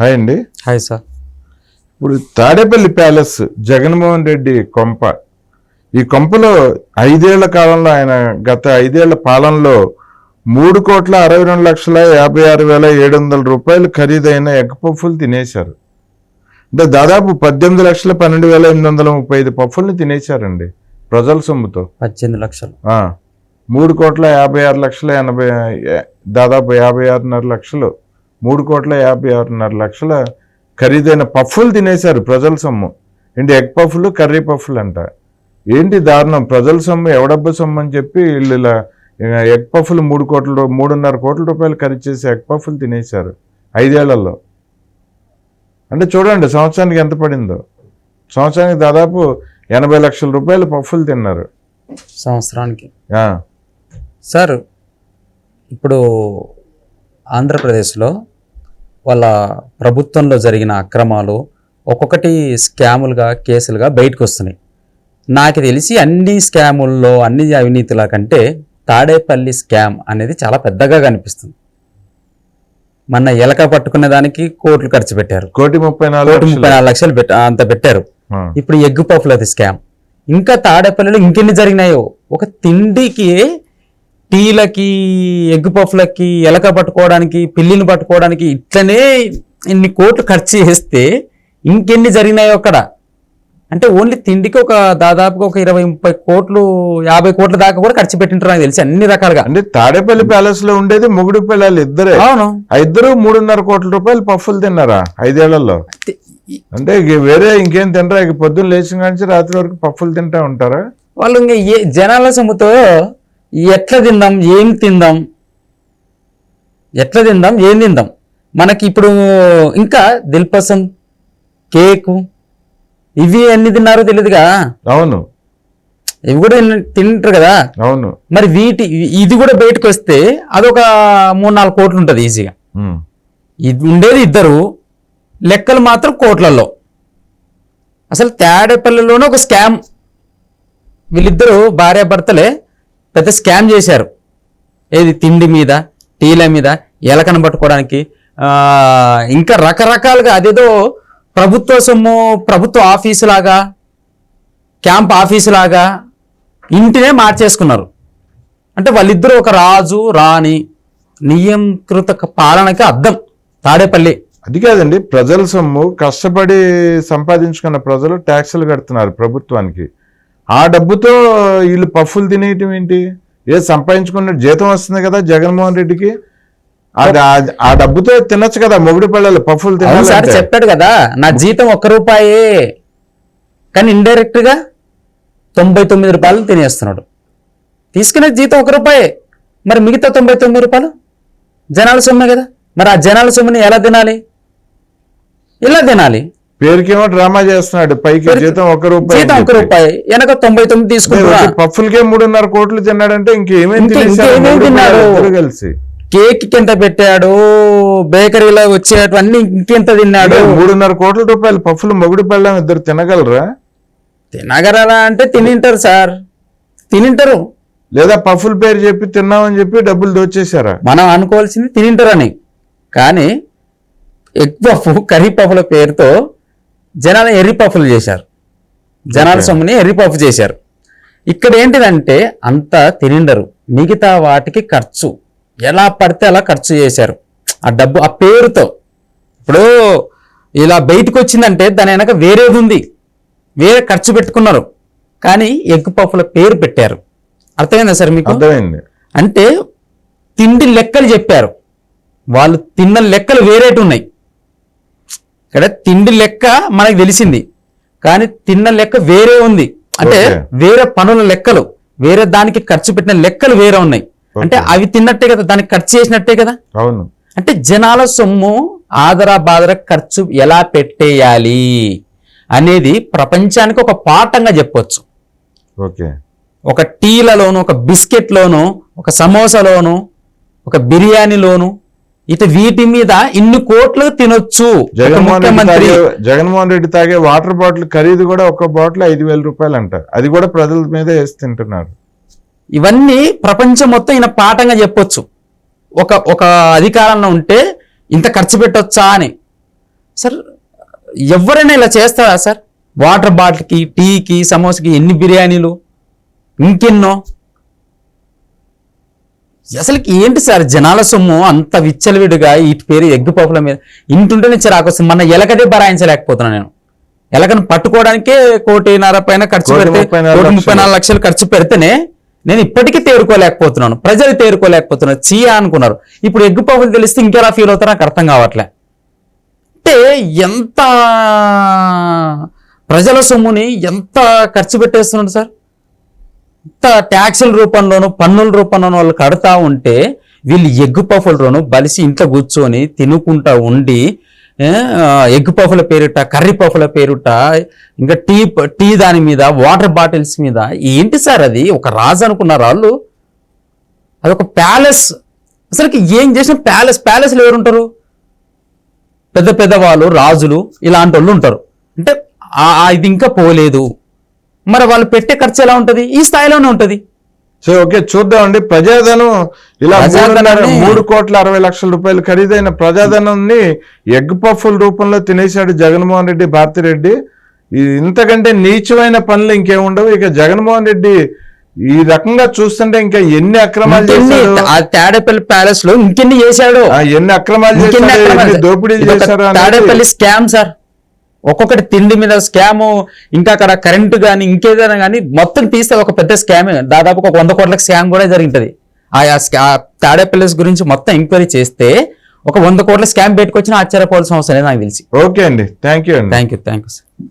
Hi అండి. Hi sir. ఇప్పుడు Tadepalli palace Jaganmohan Reddy కొంప. ఈ కొంపలో ఐదేళ్ళ కాలంలో ఆయన గత ఐదేళ్ళ పాలనలో మూడు కోట్ల అరవై రెండు లక్షల యాభై ఆరు వేల ఏడు వందల రూపాయలు ఖరీదైన ఎగ్ పఫ్ఫులు తినేశారు. అంటే దాదాపు పద్దెనిమిది లక్షల పన్నెండు వేల ఎనిమిది వందల ముప్పై ఐదు పఫ్ఫుల్ని తినేశారండి ప్రజల సొమ్ముతో. పద్దెనిమిది లక్షలు. మూడు కోట్ల యాభై ఆరు లక్షల ఎనభై దాదాపు యాభై ఆరున్నర లక్షలు మూడు కోట్ల యాభై ఆరున్నర లక్షల ఖరీదైన పఫ్ఫులు తినేశారు ప్రజల సొమ్ము. ఏంటి ఎగ్ పఫ్ఫులు కర్రీ పఫ్ఫులు అంట. ఏంటి దారుణం? ప్రజల సొమ్ము ఎవడబ్బ సొమ్ము అని చెప్పి వీళ్ళు ఇలా ఎగ్ పఫ్ఫులు మూడు కోట్ల మూడున్నర కోట్ల రూపాయలు ఖరీదు చేసి ఎగ్ పఫ్ఫులు తినేశారు ఐదేళ్ళలో. అంటే చూడండి సంవత్సరానికి ఎంత పడిందో. సంవత్సరానికి దాదాపు ఎనభై లక్షల రూపాయలు పఫ్ఫులు తిన్నారు. సంవత్సరానికి. సార్ ఇప్పుడు ఆంధ్రప్రదేశ్లో వాళ్ళ ప్రభుత్వంలో జరిగిన అక్రమాలు ఒక్కొక్కటి స్కాములుగా కేసులుగా బయటకు వస్తున్నాయి నాకు తెలిసి అన్ని స్కాముల్లో అన్ని అవినీతుల కంటే తాడేపల్లి స్కామ్ అనేది చాలా పెద్దగా కనిపిస్తుంది. మొన్న ఎలక పట్టుకునే దానికి కోట్లు ఖర్చు పెట్టారు. కోటి ముప్పై నాలుగు కోటి. ముప్పై నాలుగు లక్షలు పెట్ట అంత పెట్టారు. ఇప్పుడు ఎగ్గు పఫ్లది స్కామ్. ఇంకా తాడేపల్లిలో ఇంకెన్ని జరిగినాయో? ఒక తిండికి టీలకి ఎగ్గు పఫ్లకి ఎలక పట్టుకోవడానికి పిల్లిని పట్టుకోవడానికి ఇట్లనే ఇన్ని కోట్లు ఖర్చు చేస్తే ఇంకెన్ని జరిగినాయో అక్కడ? అంటే ఓన్లీ తిండికి ఒక దాదాపుగా ఒక ఇరవై ముప్పై కోట్లు యాభై కోట్ల దాకా కూడా ఖర్చు పెట్టింటారు నాకు తెలిసి అన్ని రకాలుగా. అంటే తాడేపల్లి ప్యాలెస్లో ఉండేది మొగుడు పిల్లలు ఇద్దరే. అవును. ఇద్దరు మూడున్నర కోట్ల రూపాయలు పఫ్ఫులు తిన్నారా ఐదేళ్ళలో? అంటే ఇక వేరే ఇంకేం తినరా? ఇక పొద్దున్న లేచిన కాంచి రాత్రి వరకు పఫ్ఫులు తింటా ఉంటారా? వాళ్ళు ఇంకా ఏ జనాల సొమ్ముతో ఎట్లా తిందాం ఏం తిందాం? ఎట్లా తిందాం ఏం తిందాం? మనకి ఇప్పుడు ఇంకా దిల్పసం కేకు ఇవి ఎన్ని తిన్నారో తెలియదుగా అవును. ఇవి కూడా తింటారు కదా? అవును. మరి వీటి ఇది కూడా బయటకు వస్తే అదొక మూడు నాలుగు కోట్లు ఉంటుంది ఈజీగా ఇది ఉండేది ఇద్దరు లెక్కలు మాత్రం కోట్లలో అసలు తేడపల్లిలోనే ఒక స్కామ్. వీళ్ళిద్దరూ భార్యాభర్తలే పెద్ద స్కామ్ చేశారు. ఏది? తిండి మీద టీల మీద ఎలకను పట్టుకోవడానికి. ఇంకా రకరకాలుగా అదేదో ప్రభుత్వ సొమ్ము ప్రభుత్వ ఆఫీసు లాగా క్యాంప్ ఆఫీసు లాగా ఇంటినే మార్చేసుకున్నారు. అంటే వాళ్ళిద్దరూ ఒక రాజు రాణి నియంకృత పాలనకి అర్థం తాడేపల్లి. అది కాదండి ప్రజల సొమ్ము కష్టపడి సంపాదించుకున్న ప్రజలు ట్యాక్సులు కడుతున్నారు ప్రభుత్వానికి. ఆ డబ్బుతో వీళ్ళు పఫ్ఫులు తినేయటం ఏంటి? ఏ సంపాదించుకున్న జీతం వస్తుంది కదా జగన్మోహన్ రెడ్డికి. అది ఆ- డబ్బుతో తినొచ్చు కదా మొగుడు పిల్లలు పఫ్ఫులు తినాలంటే. చెప్పాడు కదా నా జీతం ఒక్క రూపాయే. కానీ ఇండైరెక్ట్గా తొంభై తొమ్మిది రూపాయలు తినేస్తున్నాడు. తీసుకునే జీతం ఒక రూపాయే. మరి మిగతా తొంభై తొమ్మిది రూపాయలు? జనాల సొమ్మే కదా. మరి ఆ జనాల సొమ్ముని ఎలా తినాలి? ఎలా తినాలి? పేరుకేమో డ్రామా చేస్తున్నాడు. పైకి జీతం ఒక రూపాయి జీతం ఒక రూపాయి. వెనక తొంభై తొమ్మిది తీసుకుంటున్నా పఫ్ఫులకే మూడున్నర కోట్లు తిన్నాడంటే ఇంకేమేం మొగుడు తిన్నాడు? కలిసి. కేక్ ఎంత పెట్టాడు బేకరీలో వచ్చేటవన్నీ ఇంకెంత తిన్నాడు? అంటే మూడున్నర కోట్ల రూపాయలు పఫ్ఫులు మొగుడు పెళ్ళం ఇద్దరు తినగలరా? తినగలరా అంటే తినింటారు సార్. తినింటారు. లేదా పఫ్ఫుల పేరు చెప్పి తిన్నామని చెప్పి డబ్బులు దోచేశారా? మనం అనుకోవాల్సింది తినింటారని. కానీ ఎగ్ పఫ్ కర్రీ పఫ్ల పేరుతో జనాల ఎర్రి పఫ్లు చేశారు. జనాల. సొమ్ముని ఎర్రి పఫ్ చేశారు. ఇక్కడ ఏంటిదంటే అంత తినిండరు. మిగతా వాటికి ఖర్చు. ఎలా పడితే అలా ఖర్చు చేశారు. ఆ డబ్బు ఆ పేరుతో. ఇప్పుడు ఇలా బయటకు వచ్చిందంటే దాని వెనక వేరేది ఉంది. వేరే ఖర్చు పెట్టుకున్నారు. కానీ ఎగ్ పఫ్ల పేరు పెట్టారు. అర్థమైందా సార్ మీకు? అర్థమైంది. అంటే తిండి లెక్కలు చెప్పారు. వాళ్ళు తిన్న లెక్కలు వేరేటి ఉన్నాయి. ఇక్కడ తిండి లెక్క మనకు తెలిసింది. కానీ తిన్న లెక్క వేరే ఉంది. అంటే. వేరే పనుల లెక్కలు వేరే దానికి ఖర్చు పెట్టిన లెక్కలు వేరే ఉన్నాయి. అంటే. అవి తిన్నట్టే కదా దానికి ఖర్చు చేసినట్టే కదా? అవును. అంటే జనాల సొమ్ము ఆదరా బాదర ఖర్చు ఎలా పెట్టేయాలి అనేది ప్రపంచానికి ఒక పాఠంగా చెప్పొచ్చు. ఓకే. ఒక టీలలోను ఒక బిస్కెట్లోను ఒక సమోసాలోను ఒక బిర్యానీలోను ఇటు వీటి మీద ఇన్ని కోట్లు తినొచ్చు. ఒక జగన్మోహన్ రెడ్డి ముఖ్యమంత్రి తాగే జగన్మోహన్ రెడ్డి తాగే వాటర్ బాటిల్ ఖరీదు కూడా ఒక్క బాటిల్ ఐదు వేల రూపాయలు అంట అది కూడా ప్రజల మీద వేసి తింటున్నారు. ఇవన్నీ ప్రపంచం మొత్తం ఈయన పాఠంగా చెప్పొచ్చు. ఒక ఒక అధికారంలో ఉంటే ఇంత ఖర్చు పెట్టొచ్చా అని. సార్ ఎవరైనా ఇలా చేస్తారా సార్? వాటర్ బాటిల్కి టీకి సమోసాకి ఎన్ని బిర్యానీలు? ఇంకెన్నో? అసలుకి ఏంటి సార్ జనాల సొమ్ము? అంత విచ్చలవిడిగా ఇటు పేరు ఎగ్గు పప్పుల మీద ఇంటుంటేనే చిరాకు వస్తుంది. మన ఎలకదే భరాయించలేకపోతున్నాను నేను. ఎలకను పట్టుకోవడానికే కోటిన్నర పైన ఖర్చు పెడితే ముప్పై నాలుగు కోటి ముప్పై లక్షలు. నాలుగు లక్షలు. ఖర్చు పెడితేనే నేను ఇప్పటికీ తేరుకోలేకపోతున్నాను. ప్రజలు తేరుకోలేకపోతున్నారు. చీయా అనుకున్నారు. ఇప్పుడు ఎగ్గు పప్పులు తెలిస్తే ఇంకెలా ఫీల్ అవుతారో నాకు అర్థం కావట్లే. అంటే ఎంత ప్రజల సొమ్ముని ఎంత ఖర్చు పెట్టేస్తున్నాడు సార్? ట్యాక్సుల రూపంలోనూ పన్నుల రూపంలోనూ వాళ్ళు కడతా ఉంటే వీళ్ళు ఎగ్గు పఫులలోను బలిసి ఇంట్లో కూర్చొని తినుకుంటా ఉండి ఎగ్ ఎగ్గు పఫుల పేరుట కర్రీ పఫుల పేరుట ఇంకా టీ టీ దాని మీద వాటర్ బాటిల్స్ మీద ఏంటి సార్ అది? ఒక రాజు అనుకున్నారు వాళ్ళు? అది ఒక ప్యాలెస్. అసలుకి ఏం చేసిన ప్యాలెస్ ప్యాలెస్లో ఎవరు ఉంటారు పెద్ద పెద్ద వాళ్ళు రాజులు ఇలాంటి వాళ్ళు ఉంటారు. అంటే ఇది ఇంకా పోలేదు. మరి వాళ్ళు పెట్టే ఖర్చు ఎలా ఉంటది? ఈ స్థాయిలోనే ఉంటది. సో ఓకే చూద్దామండి. ప్రజాధనం ఇలా మూడు కోట్ల అరవై లక్షల రూపాయలు ఖరీదైన ప్రజాధనాన్ని ఎగ్ పఫ్ఫుల రూపంలో తినేశాడు జగన్మోహన్ రెడ్డి భారతిరెడ్డి ఇంతకంటే నీచమైన పనులు ఇంకేముండవు. ఇక జగన్మోహన్ రెడ్డి ఈ రకంగా చూస్తుంటే ఇంకా ఎన్ని అక్రమాలు తాడేపల్లి ప్యాలెస్లో ఇంకెన్ని చేశాడు? ఆ, ఎన్ని అక్రమాలు దోపిడీలు చేశారు తాడేపల్లి స్కామ్ సార్. ఒక్కొక్కటి తిండి మీద స్కామ్ ఇంకా అక్కడ కరెంటు కానీ ఇంకేదైనా కానీ మొత్తం తీస్తే ఒక పెద్ద స్కామే. దాదాపు ఒక వంద కోట్ల స్కామ్ కూడా జరిగింటది. ఆ ఆ స్కా- ఆ తాడేపల్లి గురించి మొత్తం ఎంక్వైరీ చేస్తే ఒక వంద కోట్ల స్కామ్ పెట్టుకొచ్చిన ఆశ్చర్యపోవాల్సిన అవసరం లేదు నాకు తెలిసి. ఓకే అండి. థ్యాంక్ యూ అండి. Thank you thank you sir.